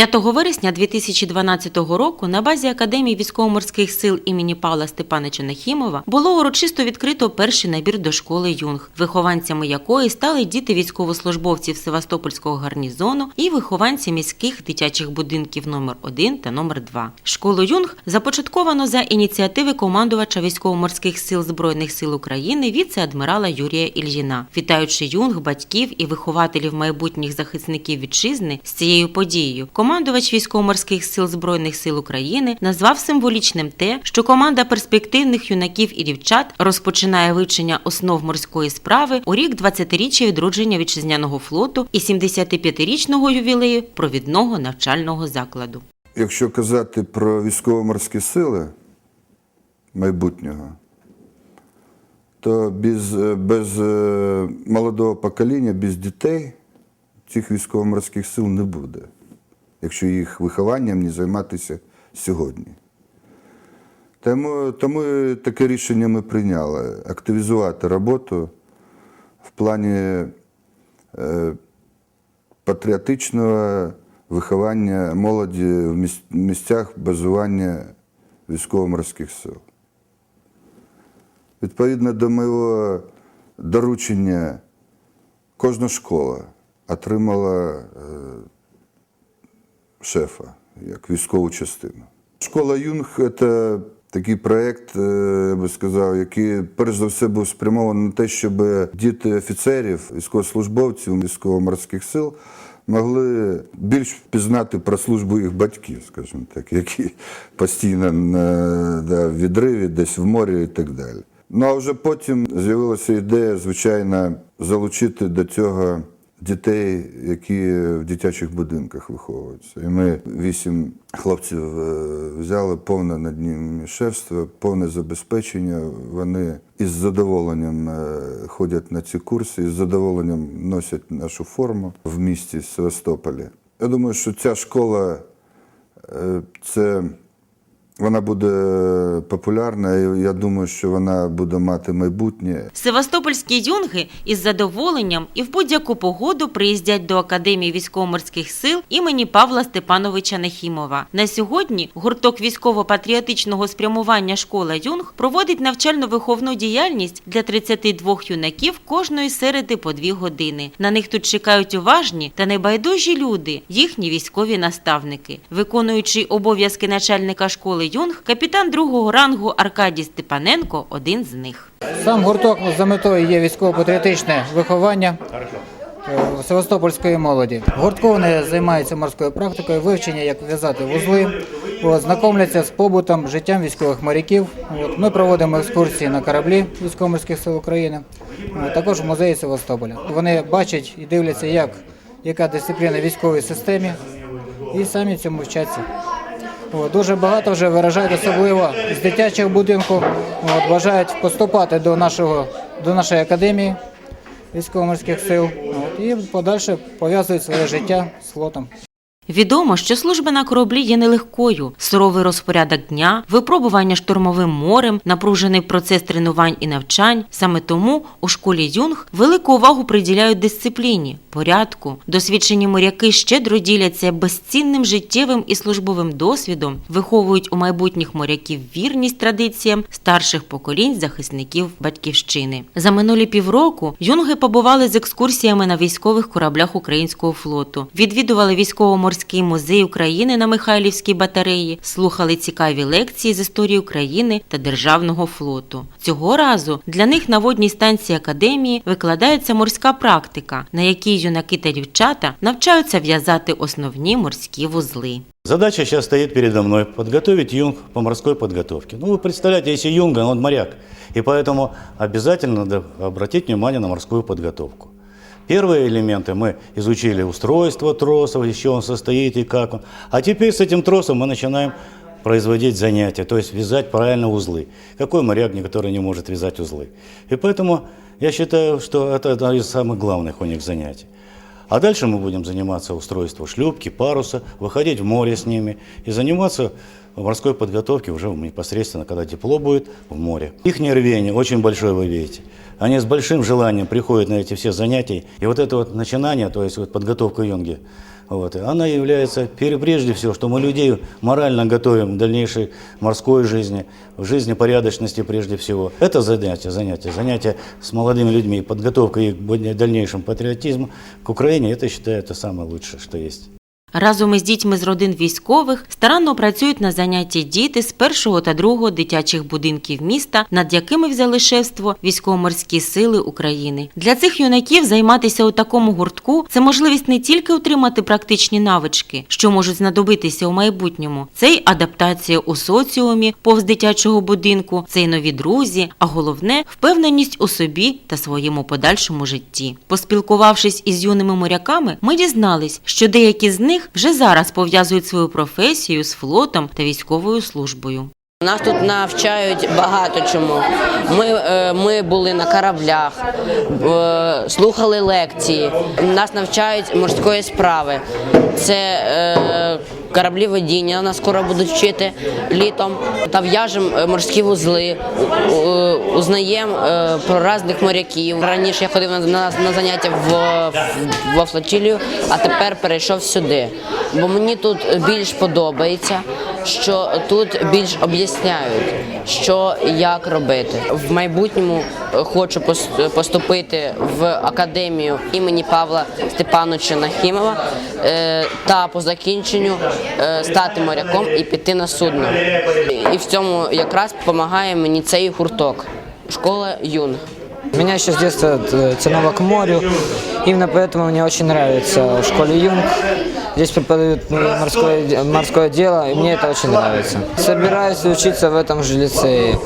5 вересня 2012 року на базі Академії військово-морських сил імені Павла Степановича Нахімова було урочисто відкрито перший набір до школи юнг, вихованцями якої стали діти військовослужбовців Севастопольського гарнізону і вихованці міських дитячих будинків номер 1 та номер 2. Школу юнг започатковано за ініціативи командувача військово-морських сил Збройних сил України віце-адмірала Юрія Ільїна. Вітаючи юнг, батьків і вихователів майбутніх захисників вітчизни з цією подією, командувач військово-морських сил Збройних сил України назвав символічним те, що команда перспективних юнаків і дівчат розпочинає вивчення основ морської справи у рік 20-річчя відродження вітчизняного флоту і 75-річного ювілею провідного навчального закладу. Якщо казати про військово-морські сили майбутнього, то без, е, без е, молодого покоління, без дітей цих військово-морських сил не буде, якщо їх вихованням не займатися сьогодні. Тому, тому таке рішення ми прийняли активізувати роботу в плані е, патріотичного виховання молоді в місцях базування військово-морських сил. Відповідно до моєго доручення, кожна школа отримала е, шефа як військову частину. Школа Юнг це такий проєкт, е, я би сказав, який перш за все був спрямований на те, щоб діти офіцерів, військовослужбовців військово-морських сил могли більш пізнати про службу їх батьків, скажімо так, які постійно на да, відриві, десь в морі і так далі. Ну а вже потім з'явилася ідея, звичайно, залучити до цього дітей, які в дитячих будинках виховуються. І ми вісім хлопців е, взяли повне над ними шефство, повне забезпечення. Вони із задоволенням е, ходять на ці курси, із задоволенням носять нашу форму в місті Севастополі. Я думаю, що ця школа е, це вона буде популярна, і я думаю, що вона буде мати майбутнє. Севастопольські юнги із задоволенням і в будь-яку погоду приїздять до Академії військово-морських сил імені Павла Степановича Нахімова. На сьогодні гурток військово-патріотичного спрямування школа юнг проводить навчально-виховну діяльність для 32 юнаків кожної середи по дві години. На них тут чекають уважні та небайдужі люди, їхні військові наставники. Виконуючий обов'язки начальника школи юнг, капітан другого рангу Аркадій Степаненко один з них. Сам гурток за метою є військово-патріотичне виховання е, Севастопольської молоді. Гуртку вони займаються морською практикою, вивчення, як в'язати вузли, от, знайомляться з побутом, життям військових моряків. Ми проводимо екскурсії на кораблі військово-морських сил України, от, також в музеї Севастополя. Вони бачать і дивляться, як, яка дисципліна в військовій системі, і самі цьому вчаться. Дуже багато вже виражають особливо з дитячих будинків. От, бажають поступати до нашого до нашої академії військово-морських сил. От, і подальше пов'язують своє життя з флотом. Відомо, що служба на кораблі є нелегкою. Суровий розпорядок дня, випробування штурмовим морем, напружений процес тренувань і навчань. Саме тому у школі юнг велику увагу приділяють дисципліні, порядку. Досвідчені моряки щедро діляться безцінним життєвим і службовим досвідом, виховують у майбутніх моряків вірність традиціям старших поколінь захисників батьківщини. За минулі півроку юнги побували з екскурсіями на військових кораблях українського флоту, відвідували військово-морський музей України на Михайлівській батареї, слухали цікаві лекції з історії України та державного флоту. Цього разу для них на водній станції академії викладається морська практика, на якій юнаки та дівчата навчаються в'язати основні морські вузли. Задача сейчас стоит передо мной – подготовить юнг по морской подготовке. Ну, вы представляете, если юнга, он моряк, и поэтому обязательно надо обратить внимание на морскую подготовку. Первые элементы мы изучили устройство тросов, из чего он состоит и как он. А теперь с этим тросом мы начинаем производить занятия, то есть вязать правильно узлы. Какой моряк, который не может вязать узлы? И поэтому я считаю, что это одно из самых главных у них занятий. А дальше мы будем заниматься устройством шлюпки, паруса, выходить в море с ними и заниматься морской подготовки уже непосредственно, когда тепло будет в море. Их рвение очень большое, вы видите. Они с большим желанием приходят на эти все занятия. И вот это вот начинание, то есть вот подготовка юнги, Вот. Она является прежде всего, что мы людей морально готовим к дальнейшей морской жизни, в жизни порядочности прежде всего. Это занятие, занятие, занятие с молодыми людьми, подготовка их к дальнейшему патриотизму к Украине, это, считаю, это самое лучшее, что есть. Разом із дітьми з родин військових старанно працюють на занятті діти з першого та другого дитячих будинків міста, над якими взяли шефство військово-морські сили України. Для цих юнаків займатися у такому гуртку це можливість не тільки отримати практичні навички, що можуть знадобитися у майбутньому. Це й адаптація у соціумі повз дитячого будинку, це й нові друзі, а головне впевненість у собі та своєму подальшому житті. Поспілкувавшись із юними моряками, ми дізнались, що деякі з них вже зараз пов'язують свою професію з флотом та військовою службою. Нас тут навчають багато чому. Ми, е, ми були на кораблях, е, слухали лекції. Нас навчають морської справи. Це е, кораблі водіння. Нас скоро будуть вчити літом. Та в'яжемо морські вузли, узнаємо про різних моряків. Раніше я ходив на, на, заняття в, в, во флотилію, а тепер перейшов сюди. Бо мені тут більш подобається, що тут більш об'ясняють, що як робити. В майбутньому е, хочу поступити в академію імені Павла Степановича Нахімова е, та по закінченню е, стати моряком і піти на судно. І в цьому якраз допомагає мені цей гурток. Школа юн. Меня еще с детства тянуло к морю. Именно поэтому мне очень нравится в школе Юнг. Здесь преподают э, морское, де- морское дело, и мне это очень нравится. Собираюсь учиться в этом же лицее,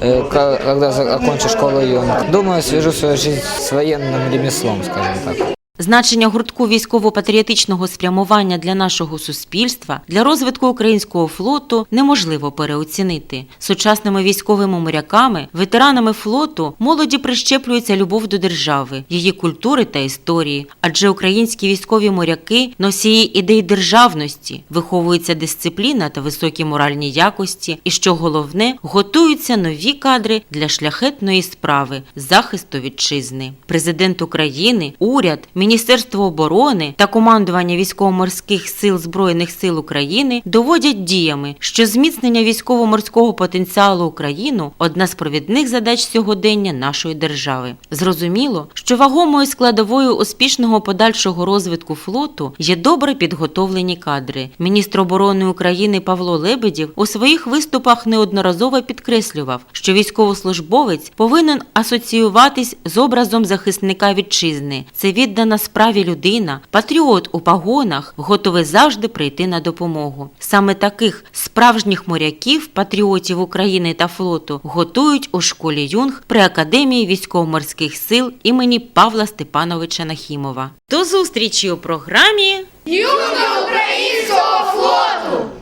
э, ка- когда за- окончу школу Юнг. Думаю, свяжу свою жизнь с военным ремеслом, скажем так. Значення гуртку військово-патріотичного спрямування для нашого суспільства, для розвитку українського флоту неможливо переоцінити. Сучасними військовими моряками, ветеранами флоту, молоді прищеплюється любов до держави, її культури та історії. Адже українські військові моряки носії ідей державності, виховується дисципліна та високі моральні якості, і що головне, готуються нові кадри для шляхетної справи захисту вітчизни. Президент України, уряд, Міністерство оборони та командування військово-морських сил Збройних сил України доводять діями, що зміцнення військово-морського потенціалу України одна з провідних задач сьогодення нашої держави. Зрозуміло, що вагомою складовою успішного подальшого розвитку флоту є добре підготовлені кадри. Міністр оборони України Павло Лебедів у своїх виступах неодноразово підкреслював, що військовослужбовець повинен асоціюватись з образом захисника вітчизни. Це віддана справі людина, патріот у погонах, готовий завжди прийти на допомогу. Саме таких справжніх моряків, патріотів України та флоту готують у школі Юнг при академії військово-морських сил імені Павла Степановича Нахімова. До зустрічі у програмі Юна українського флоту!